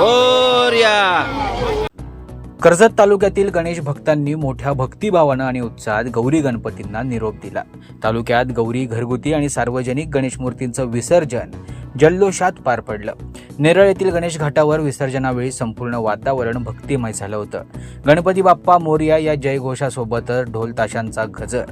मोरया कर्जत तालुक्यातील गणेश भक्तांनी मोठ्या भक्तिभावानं आणि उत्साहात गौरी गणपतींना निरोप दिला. तालुक्यात गौरी घरगुती आणि सार्वजनिक गणेश मूर्तींचं विसर्जन जल्लोषात पार पडलं. नेरळ येथील गणेश घाटावर विसर्जनावेळी संपूर्ण वातावरण भक्तिमय झालं होतं. गणपती बाप्पा मोरिया या जयघोषासोबतच ढोल ताशांचा गजर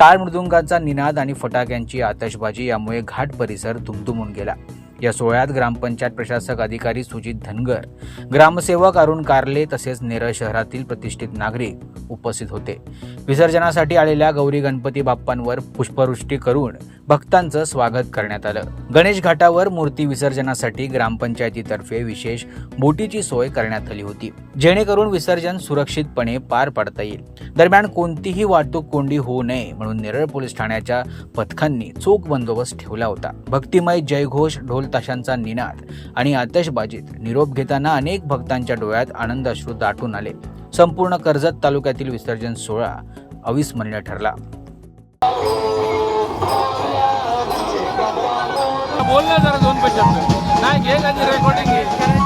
टाळ मृदुंगाचा निनाद आणि फटाक्यांची आतषबाजी यामुळे घाट परिसर दुमदुमून गेला. या सोहळ्यात ग्रामपंचायत प्रशासक अधिकारी सुजित धनगर ग्रामसेवक अरुण कारले तसेच नेरळ शहरातील प्रतिष्ठित नागरिक उपस्थित होते. विसर्जनासाठी आलेल्या गौरी गणपती बाप्पांवर पुष्पवृष्टी करून भक्तांचं स्वागत करण्यात आलं. गणेश घाटावर मूर्ती विसर्जनासाठी ग्रामपंचायतीतर्फे विशेष बोटीची सोय करण्यात आली होती. जेणेकरून विसर्जन सुरक्षितपणे पार पाडता येईल. दरम्यान कोणतीही वाहतूक कोंडी होऊ नये म्हणून नेरळ पोलीस ठाण्याच्या पथकांनी चोख बंदोबस्त ठेवला होता. भक्तिमय जयघोष ढोल ताशांचा निनाद आणि आतषबाजीत निरोप घेताना अनेक भक्तांच्या डोळ्यात आनंद अश्रू दाटून आले. संपूर्ण कर्जत तालुक्यातील विसर्जन सोहळा अविस्मरणीय ठरला. बोल ना जरा दोन पैशांचं. नाही घे का रेकॉर्डिंग घे.